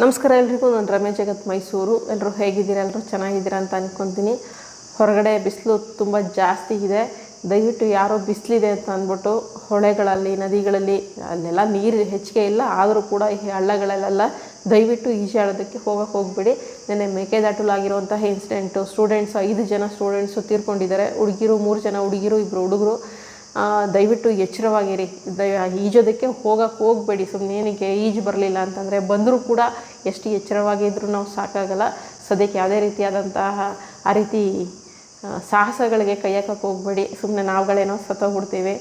ನಮಸ್ಕಾರ ಎಲ್ರಿಗೂ, ನಾನು ರಮೇಶ್ ಜಗತ್ ಮೈಸೂರು. ಎಲ್ಲರೂ ಹೇಗಿದ್ದೀರಾ? ಎಲ್ಲರೂ ಚೆನ್ನಾಗಿದ್ದೀರಾ ಅಂತ ಅಂದ್ಕೊತೀನಿ ಹೊರಗಡೆ ಬಿಸಿಲು ತುಂಬ ಜಾಸ್ತಿ ಇದೆ. ದಯವಿಟ್ಟು ಯಾರೋ ಬಿಸಿಲಿದೆ ಅಂತ ಅಂದ್ಬಿಟ್ಟು ಹೊಳೆಗಳಲ್ಲಿ, ನದಿಗಳಲ್ಲಿ, ಅಲ್ಲೆಲ್ಲ ನೀರು ಹೆಚ್ಚಿಗೆ ಇಲ್ಲ, ಆದರೂ ಕೂಡ ಈ ಹಳ್ಳಗಳಲ್ಲೆಲ್ಲ ದಯವಿಟ್ಟು ಈಜಾಡೋದಕ್ಕೆ ಹೋಗೋಕೆ ಹೋಗಬೇಡಿ. ನೆನ್ನೆ ಮೇಕೆದಾಟಲಾಗಿರುವಂತಹ ಇನ್ಸಿಡೆಂಟು ಸ್ಟೂಡೆಂಟ್ಸ್ ಐದು ಜನ ಸ್ಟೂಡೆಂಟ್ಸು ತೀರ್ಕೊಂಡಿದ್ದಾರೆ. ಹುಡುಗಿರು ಮೂರು ಜನ ಹುಡುಗಿರು ಇಬ್ಬರು ಹುಡುಗರು. ದಯವಿಟ್ಟು ಎಚ್ಚರವಾಗಿರಿ. ದಯ ಈಜೋದಕ್ಕೆ ಹೋಗಕ್ಕೆ ಹೋಗಬೇಡಿ. ಸುಮ್ಮನೆ ಏನಕ್ಕೆ ಈಜು ಬರಲಿಲ್ಲ ಅಂತಂದರೆ ಬಂದರೂ ಕೂಡ ಎಷ್ಟು ಎಚ್ಚರವಾಗಿದ್ದರೂ ನಾವು ಸಾಕಾಗಲ್ಲ. ಸದ್ಯಕ್ಕೆ ಯಾವುದೇ ರೀತಿಯಾದಂತಹ ಆ ರೀತಿ ಸಾಹಸಗಳಿಗೆ ಕೈ ಹಾಕಕ್ಕೆ ಹೋಗಬೇಡಿ. ಸುಮ್ಮನೆ ನಾವುಗಳೇನೋ ಸತ್ತೋಗ್ಬಿಡ್ತೀವಿ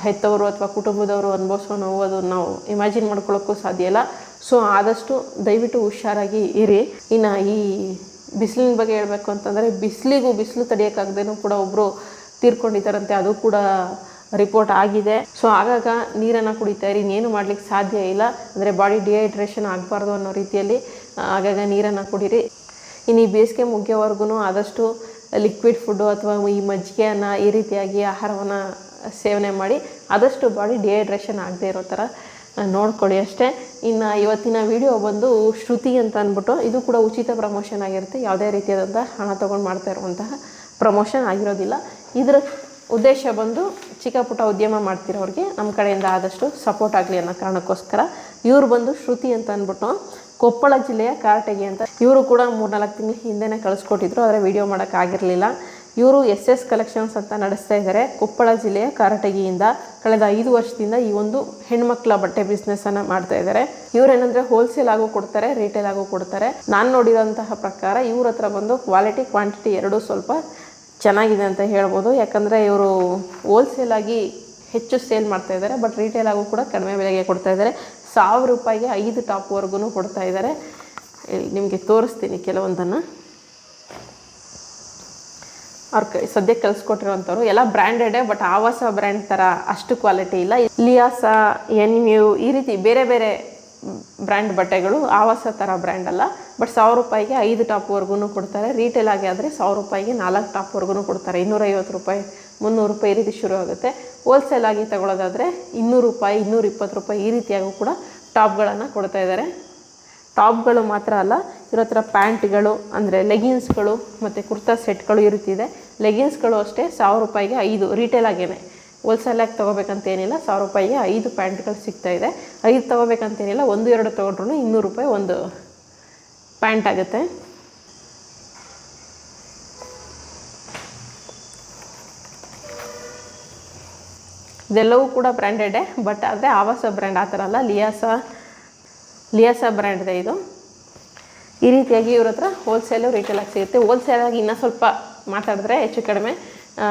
ಹೆತ್ತವರು ಅಥವಾ ಕುಟುಂಬದವರು ಅನುಭವಿಸೋ ನೋವು ಅದು ನಾವು ಇಮ್ಯಾಜಿನ್ ಮಾಡ್ಕೊಳ್ಳೋಕ್ಕೂ ಸಾಧ್ಯ ಇಲ್ಲ. ಸೊ, ಆದಷ್ಟು ದಯವಿಟ್ಟು ಹುಷಾರಾಗಿ ಇರಿ. ಇನ್ನು ಈ ಬಿಸಿಲಿನ ಬಗ್ಗೆ ಹೇಳಬೇಕು ಅಂತಂದರೆ ಬಿಸಿಲಿಗೂ ಬಿಸಿಲು ತಡೆಯೋಕ್ಕಾಗ್ದೇನೂ ಕೂಡ ಒಬ್ಬರು ತೀರ್ಕೊಂಡಿದ್ದಾರಂತೆ, ಅದು ಕೂಡ ರಿಪೋರ್ಟ್ ಆಗಿದೆ. ಸೊ ಆಗಾಗ ನೀರನ್ನು ಕುಡಿತಾ ಇರಿ ಇನ್ನೇನು ಮಾಡಲಿಕ್ಕೆ ಸಾಧ್ಯ ಇಲ್ಲ, ಅಂದರೆ ಬಾಡಿ ಡಿಹೈಡ್ರೇಷನ್ ಆಗಬಾರ್ದು ಅನ್ನೋ ರೀತಿಯಲ್ಲಿ ಆಗಾಗ ನೀರನ್ನು ಕುಡೀರಿ. ಇನ್ನು ಈ ಬೇಸಿಗೆ ಮುಗಿಯೋವರೆಗೂ ಆದಷ್ಟು ಲಿಕ್ವಿಡ್ ಫುಡ್ಡು ಅಥವಾ ಈ ಮಜ್ಜಿಗೆಯನ್ನು ಈ ರೀತಿಯಾಗಿ ಆಹಾರವನ್ನು ಸೇವನೆ ಮಾಡಿ, ಆದಷ್ಟು ಬಾಡಿ ಡಿಹೈಡ್ರೇಷನ್ ಆಗದೆ ಇರೋ ಥರ ನೋಡ್ಕೊಳ್ಳಿ ಅಷ್ಟೇ. ಇನ್ನು ಇವತ್ತಿನ ವಿಡಿಯೋ ಬಂದು ಶ್ರುತಿ ಅಂತ ಅಂದ್ಬಿಟ್ಟು, ಇದು ಕೂಡ ಉಚಿತ ಪ್ರಮೋಷನ್ ಆಗಿರುತ್ತೆ, ಯಾವುದೇ ರೀತಿಯಾದಂಥ ಹಣ ತೊಗೊಂಡು ಮಾಡ್ತಾ ಇರುವಂತಹ ಪ್ರಮೋಷನ್ ಆಗಿರೋದಿಲ್ಲ. ಇದರ ಉದ್ದೇಶ ಬಂದು ಚಿಕ್ಕ ಪುಟ್ಟ ಉದ್ಯಮ ಮಾಡ್ತಿರೋರಿಗೆ ನಮ್ಮ ಕಡೆಯಿಂದ ಆದಷ್ಟು ಸಪೋರ್ಟ್ ಆಗಲಿ ಅನ್ನೋ ಕಾರಣಕ್ಕೋಸ್ಕರ ಇವರು ಬಂದು ಶ್ರುತಿ ಅಂತ ಅಂದ್ಬಿಟ್ಟು ಕೊಪ್ಪಳ ಜಿಲ್ಲೆಯ ಕಾರಟಗಿ ಅಂತ ಇವರು ಕೂಡ ಮೂರ್ನಾಲ್ಕು ತಿಂಗಳ ಹಿಂದೆನೆ ಕಳಿಸ್ಕೊಟ್ಟಿದ್ರು, ಆದರೆ ವಿಡಿಯೋ ಮಾಡೋಕ್ಕಾಗಿರಲಿಲ್ಲ ಇವರು ಎಸ್ ಎಸ್ ಕಲೆಕ್ಷನ್ಸ್ ಅಂತ ನಡೆಸ್ತಾ ಇದ್ದಾರೆ ಕೊಪ್ಪಳ ಜಿಲ್ಲೆಯ ಕಾರಟಗಿಯಿಂದ. ಕಳೆದ ಐದು ವರ್ಷದಿಂದ ಈ ಒಂದು ಹೆಣ್ಮಕ್ಳ ಬಟ್ಟೆ ಬಿಸ್ನೆಸ್ಸನ್ನು ಮಾಡ್ತಾ ಇದ್ದಾರೆ ಇವರೇನಂದರೆ ಹೋಲ್ಸೇಲ್ ಆಗು ಕೊಡ್ತಾರೆ ರಿಟೇಲ್ ಆಗು ಕೊಡ್ತಾರೆ. ನಾನು ನೋಡಿರೋಂತಹ ಪ್ರಕಾರ ಇವ್ರ ಹತ್ರ ಬಂದು ಕ್ವಾಲಿಟಿ ಕ್ವಾಂಟಿಟಿ ಎರಡೂ ಸ್ವಲ್ಪ ಚೆನ್ನಾಗಿದೆ ಅಂತ ಹೇಳ್ಬೋದು. ಯಾಕಂದರೆ ಇವರು ಹೋಲ್ಸೇಲಾಗಿ ಹೆಚ್ಚು ಸೇಲ್ ಮಾಡ್ತಾ ಇದ್ದಾರೆ ಬಟ್ ರಿಟೇಲ್ ಆಗು ಕೂಡ ಕಡಿಮೆ ಬೆಲೆಗೆ ಕೊಡ್ತಾ ಇದ್ದಾರೆ. ಸಾವಿರ ರೂಪಾಯಿಗೆ ಐದು ಟಾಪ್ವರೆಗೂ ಕೊಡ್ತಾ ಇದ್ದಾರೆ. ನಿಮಗೆ ತೋರಿಸ್ತೀನಿ ಕೆಲವೊಂದನ್ನು. ಅವ್ರ ಕೈ ಸದ್ಯಕ್ಕೆ ಕಲಿಸ್ಕೊಟ್ಟಿರುವಂಥವ್ರು ಎಲ್ಲ ಬ್ರ್ಯಾಂಡೆಡೇ ಬಟ್ ಆವಾಸ ಬ್ರ್ಯಾಂಡ್ ಥರ ಅಷ್ಟು ಕ್ವಾಲಿಟಿ ಇಲ್ಲ. ಲಿಯಾಸ ಎನ್ ಯು ಈ ರೀತಿ ಬೇರೆ ಬೇರೆ ಬ್ರ್ಯಾಂಡ್ ಬಟ್ಟೆಗಳು, ಆವಾಸ ಥರ ಬ್ರ್ಯಾಂಡ್ ಅಲ್ಲ. ಬಟ್ ಸಾವಿರ ರೂಪಾಯಿಗೆ ಐದು ಟಾಪ್ವರೆಗೂ ಕೊಡ್ತಾರೆ. ರೀಟೇಲ್ ಆಗಿ ಆದರೆ ಸಾವಿರ ರೂಪಾಯಿಗೆ ನಾಲ್ಕು ಟಾಪ್ವರೆಗೂ ಕೊಡ್ತಾರೆ. ಇನ್ನೂರೈವತ್ತು ರೂಪಾಯಿ, ಮುನ್ನೂರು ರೂಪಾಯಿ ರೀತಿ ಶುರು ಆಗುತ್ತೆ. ಹೋಲ್ಸೇಲ್ ಆಗಿ ತಗೊಳ್ಳೋದಾದರೆ ಇನ್ನೂರು ರೂಪಾಯಿ, ಇನ್ನೂರ ಇಪ್ಪತ್ತು ರೂಪಾಯಿ ಈ ರೀತಿಯಾಗೂ ಕೂಡ ಟಾಪ್ಗಳನ್ನು ಕೊಡ್ತಾ ಇದ್ದಾರೆ ಟಾಪ್ಗಳು ಮಾತ್ರ ಅಲ್ಲ ಇರೋ ಥರ ಪ್ಯಾಂಟ್ಗಳು ಅಂದರೆ ಲೆಗಿನ್ಸ್ಗಳು ಮತ್ತು ಕುರ್ತಾ ಸೆಟ್ಗಳು ಇರುತ್ತಿದೆ ಲೆಗಿನ್ಸ್ಗಳು ಅಷ್ಟೇ ಸಾವಿರ ರೂಪಾಯಿಗೆ ಐದು ರಿಟೇಲ್ ಆಗೇನೆ. ಹೋಲ್ಸೇಲಾಗಿ ತೊಗೋಬೇಕಂತೇನಿಲ್ಲ ಸಾವಿರ ರೂಪಾಯಿಗೆ ಐದು ಪ್ಯಾಂಟ್ಗಳು ಸಿಗ್ತಾ ಇದೆ. ಐದು ತೊಗೋಬೇಕಂತೇನಿಲ್ಲ ಒಂದು, ಎರಡು ತೊಗೊಂಡ್ರು ಇನ್ನೂರು ರೂಪಾಯಿ ಒಂದು ಪ್ಯಾಂಟ್ ಆಗುತ್ತೆ. ಇದೆಲ್ಲವೂ ಕೂಡ ಬ್ರ್ಯಾಂಡೆಡೇ ಬಟ್ ಆದರೆ ಆವಾಸ ಬ್ರ್ಯಾಂಡ್ ಆ ಥರ ಅಲ್ಲ. ಲಿಯಾಸ ಲಿಯಾಸ ಬ್ರ್ಯಾಂಡ್ ಇದೆ ಇದು. ಈ ರೀತಿಯಾಗಿ ಇವ್ರ ಹತ್ರ ಹೋಲ್ಸೇಲು ರೀಟೇಲಾಗಿ ಸಿಗುತ್ತೆ. ಹೋಲ್ಸೇಲಾಗಿ ಇನ್ನೂ ಸ್ವಲ್ಪ ಮಾತಾಡಿದ್ರೆ ಹೆಚ್ಚು ಕಡಿಮೆ. ಆ,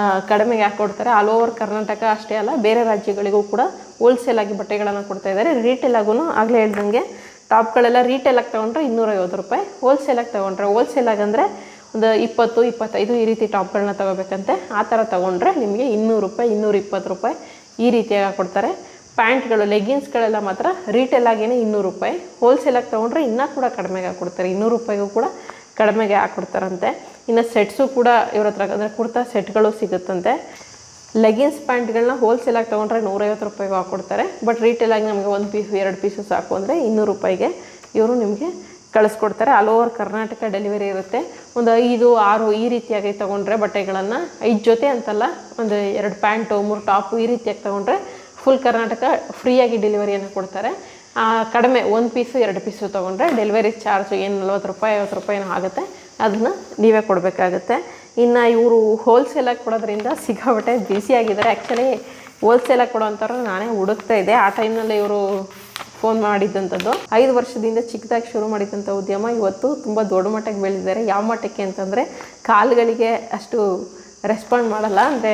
ಯಾಕೆ ಕೊಡ್ತಾರೆ ಆಲ್ ಓವರ್ ಕರ್ನಾಟಕ ಅಷ್ಟೇ ಅಲ್ಲ ಬೇರೆ ರಾಜ್ಯಗಳಿಗೂ ಕೂಡ ಹೋಲ್ಸೇಲಾಗಿ ಬಟ್ಟೆಗಳನ್ನು ಕೊಡ್ತಾ ಇದ್ದಾರೆ ರಿಟೇಲಾಗೂ ಆಗಲೇ ಹೇಳ್ದಂಗೆ ಟಾಪ್ಗಳೆಲ್ಲ ರಿಟೇಲಾಗಿ ತೊಗೊಂಡ್ರೆ ಇನ್ನೂರೈವತ್ತು ರೂಪಾಯಿ. ಹೋಲ್ಸೇಲಾಗಿ ತೊಗೊಂಡ್ರೆ ಹೋಲ್ಸೇಲಾಗಿ ಅಂದರೆ ಒಂದು ಇಪ್ಪತ್ತು ಇಪ್ಪತ್ತೈದು ಈ ರೀತಿ ಟಾಪ್ಗಳನ್ನ ತೊಗೋಬೇಕಂತೆ. ಆ ಥರ ತೊಗೊಂಡ್ರೆ ನಿಮಗೆ ಇನ್ನೂರು ರೂಪಾಯಿ ಇನ್ನೂರು ಇಪ್ಪತ್ತು ರೂಪಾಯಿ ಈ ರೀತಿಯಾಗಿ ಕೊಡ್ತಾರೆ ಪ್ಯಾಂಟ್ಗಳು ಲೆಗಿನ್ಸ್ಗಳೆಲ್ಲ ಮಾತ್ರ ರೀಟೇಲ್ ಆಗೇನೆ ಇನ್ನೂರು ರೂಪಾಯಿ. ಹೋಲ್ಸೇಲಾಗಿ ತೊಗೊಂಡ್ರೆ ಇನ್ನೂ ಕೂಡ ಕಡಿಮೆಗೆ ಹಾಕ್ಕೊಡ್ತಾರೆ ಇನ್ನೂರು ರೂಪಾಯಿಗೂ ಕೂಡ ಕಡಿಮೆಗೆ ಹಾಕ್ಕೊಡ್ತಾರಂತೆ ಇನ್ನು ಸೆಟ್ಸು ಕೂಡ ಇವ್ರ ಹತ್ರ, ಅಂದರೆ ಕುರ್ತಾ ಸೆಟ್ಗಳು ಸಿಗುತ್ತಂತೆ. ಲೆಗಿನ್ಸ್ ಪ್ಯಾಂಟ್ಗಳನ್ನ ಹೋಲ್ಸೇಲಾಗಿ ತೊಗೊಂಡ್ರೆ ನೂರೈವತ್ತು ರೂಪಾಯಿಗೆ ಹಾಕ್ಕೊಡ್ತಾರೆ ಬಟ್ ರೀಟೇಲಾಗಿ ನಮಗೆ ಒಂದು ಪೀಸ್ ಎರಡು ಪೀಸು ಸಾಕು ಅಂದರೆ ಇನ್ನೂರು ರೂಪಾಯಿಗೆ ಇವರು ನಿಮಗೆ ಕಳಿಸ್ಕೊಡ್ತಾರೆ. ಆಲ್ ಓವರ್ ಕರ್ನಾಟಕ ಡೆಲಿವರಿ ಇರುತ್ತೆ. ಒಂದು ಐದು, ಆರು ಈ ರೀತಿಯಾಗಿ ತೊಗೊಂಡ್ರೆ ಬಟ್ಟೆಗಳನ್ನು. ಐದು ಜೊತೆ ಅಂತಲ್ಲ, ಒಂದು ಎರಡು ಪ್ಯಾಂಟು, ಮೂರು ಟಾಪು ಈ ರೀತಿಯಾಗಿ ತೊಗೊಂಡ್ರೆ ಫುಲ್ ಕರ್ನಾಟಕ ಫ್ರೀಯಾಗಿ ಡೆಲಿವರಿಯನ್ನು ಕೊಡ್ತಾರೆ. ಕಡಿಮೆ, ಒಂದು ಪೀಸು ಎರಡು ಪೀಸು ತೊಗೊಂಡ್ರೆ ಡೆಲಿವರಿ ಚಾರ್ಜು ಏನು ನಲ್ವತ್ತು ರೂಪಾಯಿ, ಐವತ್ತು ರೂಪಾಯಿ ಏನೋ ಆಗುತ್ತೆ. ಅದನ್ನು ನೀವೇ ಕೊಡಬೇಕಾಗುತ್ತೆ. ಇನ್ನು ಇವರು ಹೋಲ್ಸೇಲಾಗಿ ಕೊಡೋದ್ರಿಂದ ಸಿಕ್ಕಾಪಟ್ಟೆ ಬ್ಯುಸಿಯಾಗಿದ್ದಾರೆ ಆ್ಯಕ್ಚುಲಿ ಹೋಲ್ಸೇಲಾಗಿ ಕೊಡೋಂಥವ್ರು ನಾನೇ ಹುಡುಕ್ತಾ ಇದ್ದೆ. ಆ ಟೈಮ್ನಲ್ಲಿ ಇವರು ಫೋನ್ ಮಾಡಿದ್ದಂಥದ್ದು. ಐದು ವರ್ಷದಿಂದ ಚಿಕ್ಕದಾಗಿ ಶುರು ಮಾಡಿದಂಥ ಉದ್ಯಮ ಇವತ್ತು ತುಂಬ ದೊಡ್ಡ ಮಟ್ಟಕ್ಕೆ ಬೆಳೆದಿದ್ದಾರೆ ಯಾವ ಮಟ್ಟಕ್ಕೆ ಅಂತಂದರೆ ಕಾಲುಗಳಿಗೆ ಅಷ್ಟು ರೆಸ್ಪಾಂಡ್ ಮಾಡಲ್ಲ. ಅಂದರೆ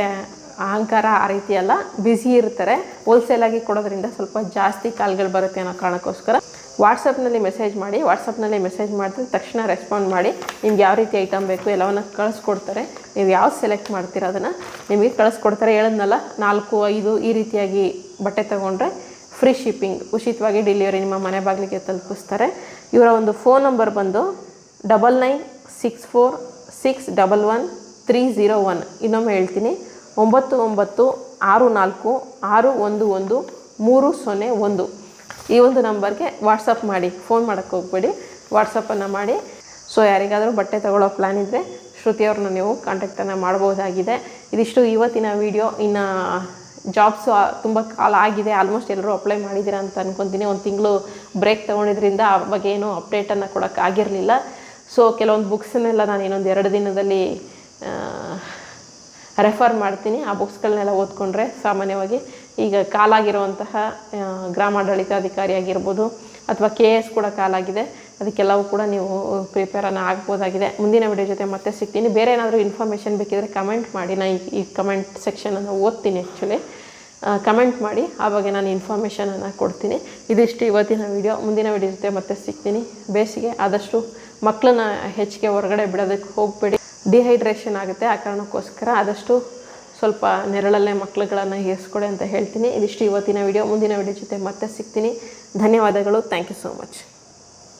ಅಹಂಕಾರ ಆ ರೀತಿ ಅಲ್ಲ. ಬ್ಯುಸಿ ಇರ್ತಾರೆ. ಹೋಲ್ಸೇಲಾಗಿ ಕೊಡೋದ್ರಿಂದ ಸ್ವಲ್ಪ ಜಾಸ್ತಿ ಕಾಲುಗಳು ಬರುತ್ತೆ ಅನ್ನೋ ಕಾರಣಕ್ಕೋಸ್ಕರ. ವಾಟ್ಸಪ್ನಲ್ಲಿ ಮೆಸೇಜ್ ಮಾಡಿ, ವಾಟ್ಸಪ್ನಲ್ಲಿ ಮೆಸೇಜ್ ಮಾಡಿದ್ರೆ ತಕ್ಷಣ ರೆಸ್ಪಾಂಡ್ ಮಾಡಿ, ನಿಮ್ಗೆ ಯಾವ ರೀತಿ ಐಟಮ್ ಬೇಕು ಎಲ್ಲವನ್ನು ಕಳಿಸ್ಕೊಡ್ತಾರೆ. ನೀವು ಯಾವ್ದು ಸೆಲೆಕ್ಟ್ ಮಾಡ್ತೀರ ಅದನ್ನು ನಿಮಗೆ ಕಳಿಸ್ಕೊಡ್ತಾರೆ. ಹೇಳದ್ನಲ್ಲ, ನಾಲ್ಕು, ಐದು ಈ ರೀತಿಯಾಗಿ ಬಟ್ಟೆ ತೊಗೊಂಡ್ರೆ ಫ್ರೀ ಶಿಪ್ಪಿಂಗ್, ಉಚಿತವಾಗಿ ಡೆಲಿವರಿ ನಿಮ್ಮ ಮನೆ ಬಾಗಿಲಿಗೆ ತಲುಪಿಸ್ತಾರೆ. ಇವರ ಒಂದು ಫೋನ್ ನಂಬರ್ ಬಂದು double nine six four six double one three zero one. ಇನ್ನೊಮ್ಮೆ ಹೇಳ್ತೀನಿ, ಒಂಬತ್ತು ಒಂಬತ್ತು ಆರು ನಾಲ್ಕು ಆರು ಒಂದು ಒಂದು ಮೂರು ಸೊನ್ನೆ ಒಂದು. ಈ ಒಂದು ನಂಬರ್ಗೆ ವಾಟ್ಸಪ್ ಮಾಡಿ ಫೋನ್ ಮಾಡೋಕ್ಕೆ ಹೋಗ್ಬೇಡಿ. ವಾಟ್ಸಪ್ಪನ್ನು ಮಾಡಿ. ಸೊ ಯಾರಿಗಾದರೂ ಬಟ್ಟೆ ತಗೊಳ್ಳೋ ಪ್ಲ್ಯಾನ್ ಇದ್ದರೆ ಶ್ರುತಿಯವ್ರನ್ನ ನೀವು ಕಾಂಟ್ಯಾಕ್ಟನ್ನು ಮಾಡ್ಬೋದಾಗಿದೆ. ಇದಿಷ್ಟು ಇವತ್ತಿನ ವಿಡಿಯೋ ಇನ್ನು ಜಾಬ್ಸು ತುಂಬ ಕಾಲ ಆಗಿದೆ. ಆಲ್ಮೋಸ್ಟ್ ಎಲ್ಲರೂ ಅಪ್ಲೈ ಮಾಡಿದ್ದೀರಾ ಅಂತ ಅಂದ್ಕೊತೀನಿ ಒಂದು ತಿಂಗಳು ಬ್ರೇಕ್ ತೊಗೊಂಡಿದ್ರಿಂದ ಆ ಬಗ್ಗೆ ಏನೂ ಅಪ್ಡೇಟನ್ನು ಕೊಡೋಕ್ಕಾಗಿರಲಿಲ್ಲ ಸೊ ಕೆಲವೊಂದು ಬುಕ್ಸನ್ನೆಲ್ಲ ನಾನು ಇನ್ನೊಂದು ಎರಡು ದಿನದಲ್ಲಿ ರೆಫರ್ ಮಾಡ್ತೀನಿ. ಆ ಬುಕ್ಸ್ಗಳನ್ನೆಲ್ಲ ಓದ್ಕೊಂಡ್ರೆ ಸಾಮಾನ್ಯವಾಗಿ ಈಗ ಕಾಲಾಗಿರುವಂತಹ ಗ್ರಾಮಾಡಳಿತಾಧಿಕಾರಿಯಾಗಿರ್ಬೋದು ಅಥವಾ ಕೆ ಎಸ್ ಕೂಡ ಕಾಲಾಗಿದೆ. ಅದಕ್ಕೆಲ್ಲವೂ ಕೂಡ ನೀವು ಪ್ರಿಪೇರನ್ನು ಆಗ್ಬೋದಾಗಿದೆ. ಮುಂದಿನ ವಿಡಿಯೋ ಜೊತೆ ಮತ್ತೆ ಸಿಗ್ತೀನಿ. ಬೇರೆ ಏನಾದರೂ ಇನ್ಫಾರ್ಮೇಷನ್ ಬೇಕಿದ್ರೆ ಕಮೆಂಟ್ ಮಾಡಿ. ನಾನು ಈ- ಕಮೆಂಟ್ ಸೆಕ್ಷನನ್ನು ಓದ್ತೀನಿ ಆ್ಯಕ್ಚುಲಿ ಕಮೆಂಟ್ ಮಾಡಿ. ಆವಾಗ ನಾನು ಇನ್ಫಾರ್ಮೇಷನನ್ನು ಕೊಡ್ತೀನಿ. ಇದಿಷ್ಟು ಇವತ್ತಿನ ವಿಡಿಯೋ ಮುಂದಿನ ವಿಡಿಯೋ ಜೊತೆ ಮತ್ತೆ ಸಿಗ್ತೀನಿ. ಬೇಸಿಗೆ ಆದಷ್ಟು ಮಕ್ಕಳನ್ನ ಹೆಚ್ಚಿಗೆ ಹೊರಗಡೆ ಬಿಡೋದಕ್ಕೆ ಹೋಗಬೇಡಿ. ಡಿಹೈಡ್ರೇಷನ್ ಆಗುತ್ತೆ ಆ ಕಾರಣಕ್ಕೋಸ್ಕರ. ಆದಷ್ಟು ಸ್ವಲ್ಪ ನೆರಳಲ್ಲೇ ಮಕ್ಕಳುಗಳನ್ನು ಇರಿಸ್ಕೊಡಿ ಅಂತ ಹೇಳ್ತೀನಿ. ಇದಿಷ್ಟು ಇವತ್ತಿನ ವಿಡಿಯೋ. ಮುಂದಿನ ವಿಡಿಯೋ ಜೊತೆ ಮತ್ತೆ ಸಿಗ್ತೀನಿ. ಧನ್ಯವಾದಗಳು. Thank you so much